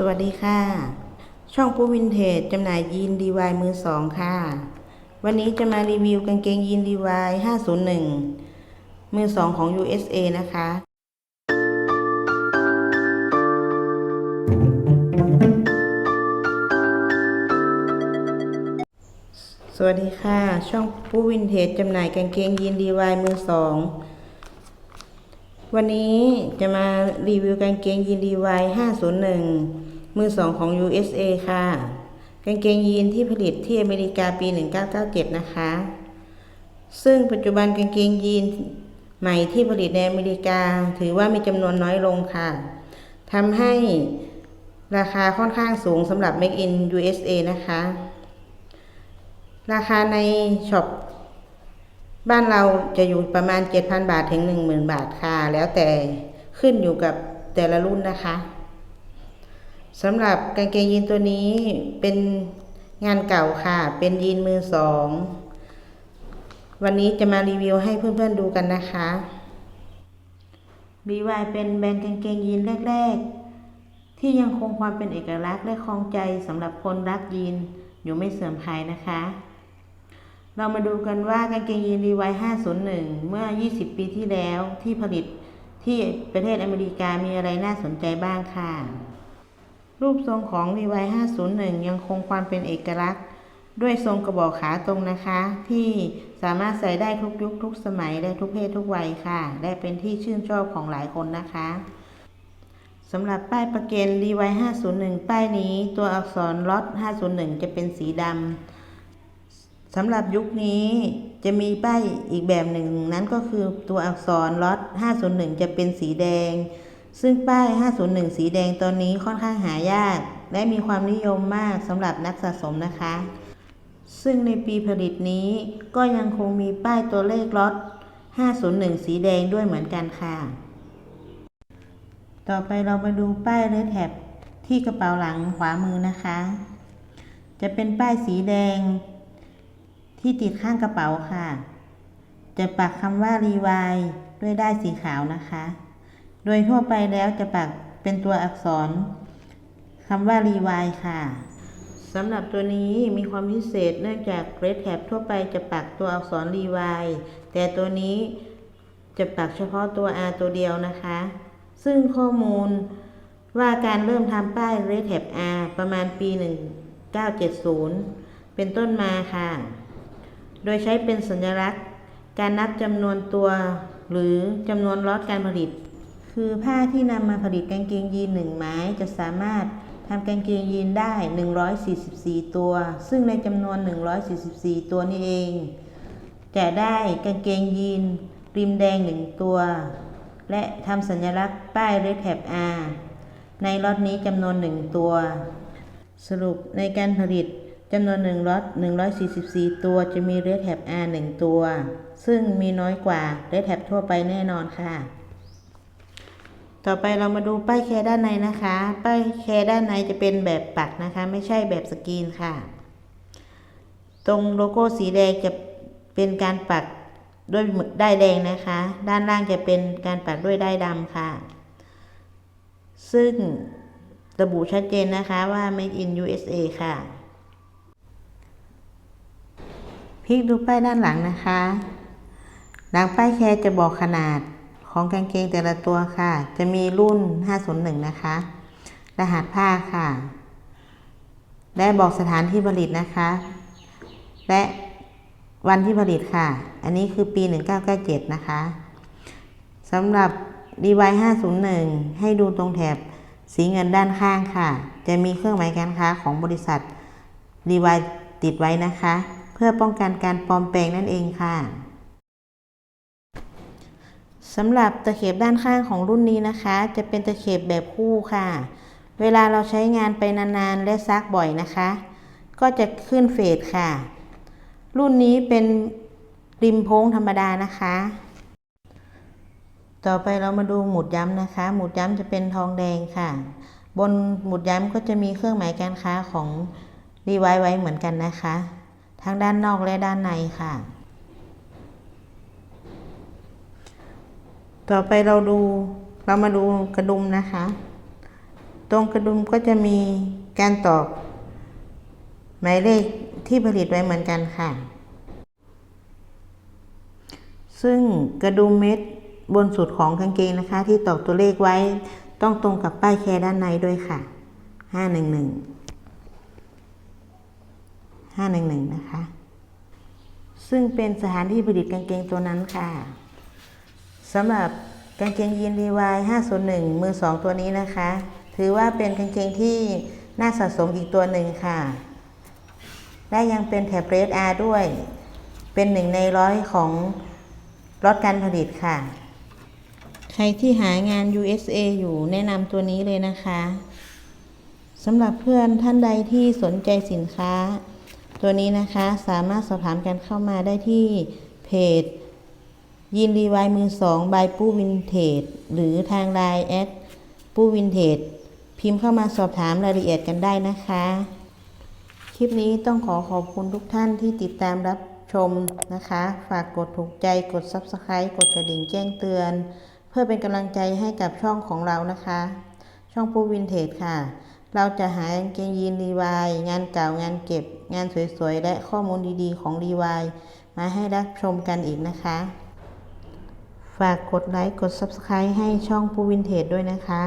สวัสดีค่ะ ช่องปูวินเทจจำหน่ายยีนดีวายมือสองค่ะ วันนี้จะมารีวิวกางเกงยีนดีวาย501 มือสองของ USA นะคะสวัสดีค่ะ ช่องปูวินเทจจำหน่ายกางเกงยีนดีวายมือสองวันนี้จะมารีวิวกางเกงยีนดีวาย501 มือสองของ USA ค่ะกางเกงยีนที่ผลิตที่อเมริกาปี 1997 นะคะ ซึ่งปัจจุบันกางเกงยีนใหม่ที่ผลิตในอเมริกา ถือว่ามีจำนวนน้อยลงค่ะทำให้ราคาค่อนข้างสูงสำหรับ Make in USA นะคะ ราคาในช็อปบ้านเราจะอยู่ประมาณ 7,000 บาทถึง 10,000 บาทค่ะ แล้วแต่ขึ้นอยู่กับแต่ละรุ่นนะคะ สำหรับกางเกงยีนตัวนี้เป็นงานเก่าค่ะ เป็นยีนมือสอง วันนี้จะมารีวิวให้เพื่อนๆดูกันนะคะ BY เป็นแบรนด์กางเกงยีนแรก ๆ ที่ยังคงความเป็นเอกลักษณ์และคลองใจสำหรับคนรักยีนอยู่ไม่เสื่อมคลายนะคะ เรามาดูกันว่ากางเกงยีนรีไว501 เมื่อ 20 ปีที่แล้วที่ผลิตที่ประเทศอเมริกามีอะไรน่าสนใจบ้างค่ะ รูปทรงของรีไว501ยังคงความเป็นเอกลักษณ์ ด้วยทรงกระบอกขาตรงนะคะ ที่สามารถใส่ได้ทุกยุคทุกสมัยและทุกเพศทุกวัยค่ะ และเป็นที่ชื่นชอบของหลายคนนะคะสำหรับป้ายประเกนรีไว501 ป้ายนี้ตัวอักษรล็อต501 จะเป็นสีดำ สำหรับยุคนี้จะมีป้ายอีกแบบหนึ่ง นั้นก็คือตัวอักษรล็อต501 จะเป็นสีแดง ซึ่งป้าย 501 สีแดงตอนนี้ค่อนข้างหายาก และมีความนิยมมากสำหรับนักสะสมนะคะ ซึ่งในปีผลิตนี้ก็ยังคงมีป้ายตัวเลขล็อต 501 สีแดงด้วยเหมือนกันค่ะ ต่อไปเรามาดูป้ายเรดแท็บที่กระเป๋าหลังขวามือนะคะ จะเป็นป้ายสีแดง ที่ติดข้างกระเป๋าค่ะ จะปักคำว่ารีวายด้วยด้ายสีขาวนะคะ โดยทั่วไปแล้วจะปักเป็นตัวอักษรคำว่ารีวายค่ะสำหรับตัวนี้มีความพิเศษเนื่องจากเรดแท็บทั่วไปจะปักตัวอักษรรีวายแต่ตัวนี้จะปักเฉพาะตัว R ตัวเดียวนะคะ ซึ่งข้อมูลว่าการเริ่มทำป้ายเรดแท็บ R ประมาณปี 1970 เป็นต้นมาค่ะ โดยใช้เป็นสัญลักษณ์ การนับจำนวนตัว หรือจำนวนล็อตการผลิต คือผ้าที่นำมาผลิตกางเกงยีนหนึ่งไม้จะสามารถทำกางเกงยีนได้ 144 ตัว ซึ่งในจำนวน 144 ตัวนี้เอง จะได้กางเกงยีนริมแดงหนึ่งตัว และทำสัญลักษณ์ป้ายเรดแท็บ R ในล็อตนี้จำนวนหนึ่งตัว สรุปในการผลิตจำนวน1ล็อต144 ตัวจะมีเรดแท็บ R 1ตัว ซึ่งมีน้อยกว่าเรดแท็บทั่วไปแน่นอนค่ะ ต่อไปเรามาดูป้ายแคร์ด้านในนะคะ ป้ายแคร์ด้านในจะเป็นแบบปักนะคะ ไม่ใช่แบบสกรีนค่ะ ตรงโลโก้สีแดงจะเป็นการปักด้วยหมึกด้ายแดงนะคะ ด้านล่างจะเป็นการปักด้วยด้ายดำค่ะ ซึ่งระบุชัดเจนนะคะว่า made in USA ค่ะ พลิกดูป้ายด้านหลังนะคะ หลังป้ายแคร์จะบอกขนาด ของกางเกงแต่ละตัวค่ะ จะมีรุ่น 501 นะคะ รหัสผ้าค่ะ และบอกสถานที่ผลิตนะคะ และวันที่ผลิตค่ะ อันนี้คือปี 1997 นะคะสำหรับ DY 501 ให้ดูตรงแถบสีเงินด้านข้างค่ะ จะมีเครื่องหมายการค้าของบริษัท DY ติดไว้นะคะ เพื่อป้องกันการปลอมแปลงนั่นเองค่ะ สำหรับตะเข็บด้านข้างของรุ่นนี้นะคะ จะเป็นตะเข็บแบบคู่ค่ะ เวลาเราใช้งานไปนานๆและซักบ่อยนะคะ ก็จะขึ้นเฟดค่ะ รุ่นนี้เป็นริมโพ้งธรรมดานะคะ ต่อไปเรามาดูหมุดย้ำนะคะ หมุดย้ำจะเป็นทองแดงค่ะ บนหมุดย้ำก็จะมีเครื่องหมายการค้าของรีไวไว้เหมือนกันนะคะ ทั้งด้านนอกและด้านในค่ะ ต่อไปเราดูเรามาดูกระดุมนะคะ ตรงกระดุมก็จะมีการตอกหมายเลขที่ผลิตไว้เหมือนกันค่ะ ซึ่งกระดุมเม็ดบนสุดของกางเกงนะคะ ที่ตอกตัวเลขไว้ต้องตรงกับป้ายแคร์ด้านในด้วยค่ะห้าหนึ่งหนึ่งห้าหนึ่งหนึ่งนะคะ ซึ่งเป็นสถานที่ผลิตกางเกงตัวนั้นค่ะ สำหรับกางเกงยีนรีวาย501 มือ 2 ตัวนี้นะคะ ถือว่าเป็นกางเกงที่น่าสะสมอีกตัวหนึ่งค่ะ และยังเป็นแถบเรดอาร์ด้วย เป็นหนึ่งในร้อยของรถการผลิตค่ะ ใครที่หางาน USA อยู่แนะนำตัวนี้เลยนะคะสำหรับเพื่อนท่านใดที่สนใจสินค้า ตัวนี้นะคะสามารถสอบถามกันเข้ามาได้ที่เพจ ยินรีวายมือสองบายปู้วินเทจหรือทางไลน์แอดปู้วินเทจพิมพ์เข้ามาสอบถามรายละเอียดกันได้นะคะ คลิปนี้ต้องขอขอบคุณทุกท่านที่ติดตามรับชมนะคะ ฝากกดถูกใจกด Subscribe กดกระดิ่งแจ้งเตือน เพื่อเป็นกำลังใจให้กับช่องของเรานะคะ ช่องปู้วินเทจค่ะ เราจะหากางเกงยีนรีวายงานเก่างานเก็บ งานสวยๆ และข้อมูลดีๆ ของรีวายมาให้รับชมกันอีกนะคะ ฝากกดไลค์ กด Subscribe ให้ช่องปูวินเทจด้วยนะคะ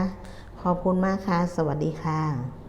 ขอบคุณมากค่ะ สวัสดีค่ะ